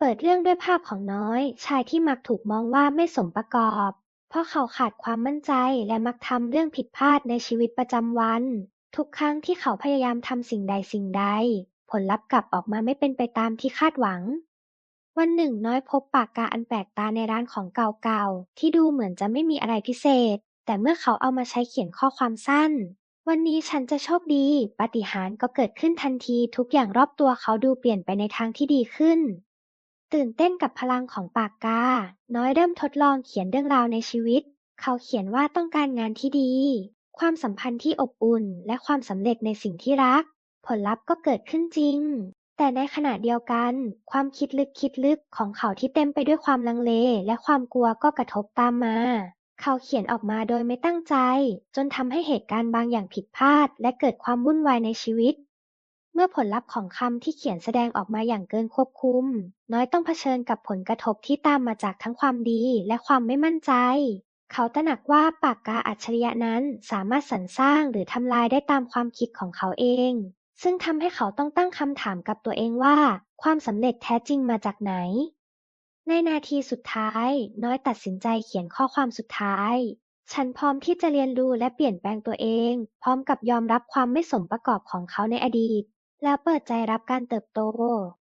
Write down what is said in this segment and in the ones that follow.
เปิดเรื่องด้วยภาพของน้อย ชายที่มักถูกมองว่าไม่สมประกอบ เพราะเขาขาดความมั่นใจและมักทำเรื่องผิดพลาดในชีวิตประจำวัน ทุกครั้งที่เขาพยายามทำสิ่งใดสิ่งใด ผลลัพธ์กลับออกมาไม่เป็นไปตามที่คาดหวัง วันหนึ่งน้อยพบปากกาอันแปลกตาในร้านของเก่าๆ ที่ดูเหมือนจะไม่มีอะไรพิเศษ แต่เมื่อเขาเอามาใช้เขียนข้อความสั้น วันนี้ฉันจะโชคดี ปาฏิหาริย์ก็เกิดขึ้นทันทีทุกอย่างรอบตัวเขาดูเปลี่ยนไปในทางที่ดีขึ้น ตื่นเต้นกับพลังของปากกา น้อยเริ่มทดลองเขียนเรื่องราวในชีวิต เขาเขียนว่าต้องการงานที่ดี ความสัมพันธ์ที่อบอุ่น และความสำเร็จในสิ่งที่รัก ผลลัพธ์ก็เกิดขึ้นจริง แต่ในขณะเดียวกัน ความคิดลึกคิดลึกของเขาที่เต็มไปด้วยความลังเล และความกลัวก็กระทบตามมา เขาเขียนออกมาโดยไม่ตั้งใจ จนทำให้เหตุการณ์บางอย่างผิดพลาด และเกิดความวุ่นวายในชีวิต มื่อผลลัพธ์ของคำที่เขียนแสดงออกมาอย่างเกินควบคุม น้อยต้องเผชิญกับผลกระทบที่ตามมาจากทั้งความดีและความไม่มั่นใจ เขาตระหนักว่าปากกาอัจฉริยะนั้นสามารถสรรสร้างหรือทำลายได้ตามความคิดของเขาเอง ซึ่งทำให้เขาต้องตั้งคำถามกับตัวเองว่า ความสำเร็จแท้จริงมาจากไหน ในนาทีสุดท้าย น้อยตัดสินใจเขียนข้อความสุดท้ายฉันพร้อมที่จะเรียนรู้และเปลี่ยนแปลงตัวเอง พร้อมกับยอมรับความไม่สมประกอบของเขาในอดีต แล้วเปิดใจรับการเติบโต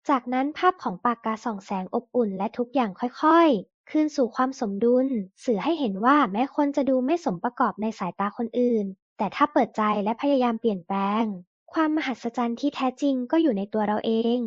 จากนั้นภาพของปากกาส่องแสงอบอุ่นและทุกอย่างค่อยๆ คืนสู่ความสมดุล สื่อให้เห็นว่าแม้คนจะดูไม่สมประกอบในสายตาคนอื่น แต่ถ้าเปิดใจและพยายามเปลี่ยนแปลง ความมหัศจรรย์ที่แท้จริงก็อยู่ในตัวเราเอง